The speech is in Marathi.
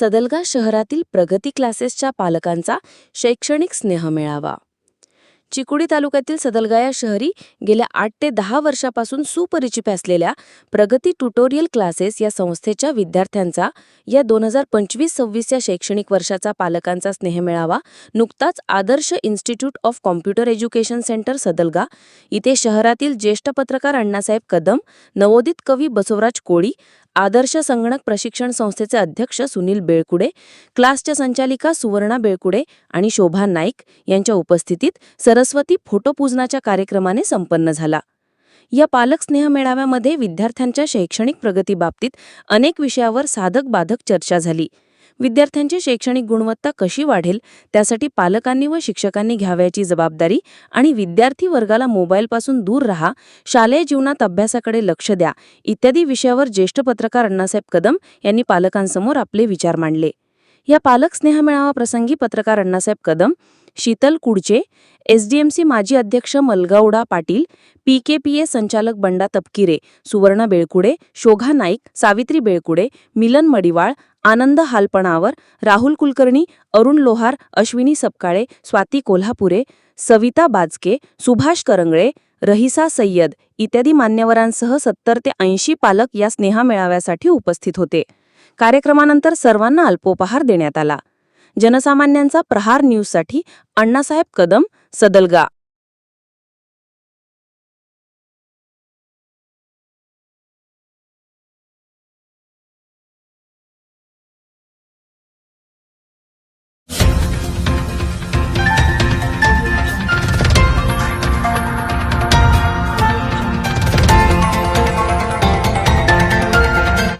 सदलगा शहरातील प्रगती क्लासेसच्या पालकांचा शैक्षणिक स्नेह मिळावा. चिकोडी तालुक्यातील सदलगा या शहरी गेल्या आठ ते दहा वर्षापासून सुपरिचित असलेल्या प्रगती ट्युटोरियल क्लासेस या संस्थेच्या विद्यार्थ्यांचा या दोन हजार पंचवीस सव्वीस या शैक्षणिक वर्षाचा पालकांचा स्नेह मिळावा नुकताच Adarsh institute of computer education center Sadalga इथे शहरातील ज्येष्ठ पत्रकार अण्णासाहेब कदम नवोदित कवी बसवराज कोळी आदर्श संगणक प्रशिक्षण संस्थेचे अध्यक्ष सुनील बेळकुडे क्लासच्या संचालिका सुवर्णा बेळकुडे आणि शोभा नाईक यांच्या उपस्थितीत सरस्वती फोटोपूजनाच्या कार्यक्रमाने संपन्न झाला. या पालक स्नेह मेळाव्यामध्ये विद्यार्थ्यांच्या शैक्षणिक प्रगतीबाबतीत अनेक विषयावर साधक बाधक चर्चा झाली. विद्यार्थ्यांची शैक्षणिक गुणवत्ता कशी वाढेल त्यासाठी पालकांनी व शिक्षकांनी घ्यावयाची जबाबदारी आणि विद्यार्थी वर्गाला मोबाईलपासून दूर राहा शालेय जीवनात अभ्यासाकडे लक्ष द्या इत्यादी विषयावर ज्येष्ठ पत्रकार अण्णासाहेब कदम यांनी पालकांसमोर आपले विचार मांडले. या पालक स्नेहमेळावा प्रसंगी पत्रकार अण्णासाहेब कदम शीतल कुडचे एसडीएमसी माजी अध्यक्ष मलगावडा पाटील पीकेपीए संचालक बंडा तपकिरे सुवर्णा बेळकुडे शोभा नाईक सावित्री बेळकुडे मिलन मडिवाळ आनंद हालपणावर राहुल कुलकर्णी अरुण लोहार अश्विनी सपकाळे स्वाती कोल्हापुरे सविता बाजके सुभाष करंगळे रहिसा सय्यद इत्यादी मान्यवरांसह सत्तर ते ऐंशी पालक या स्नेहा मेळाव्यासाठी उपस्थित होते. कार्यक्रमानंतर सर्वांना अल्पोपहार देण्यात आला. जनसामान्यांचा प्रहार न्यूजसाठी अण्णासाहेब कदम सदलगा.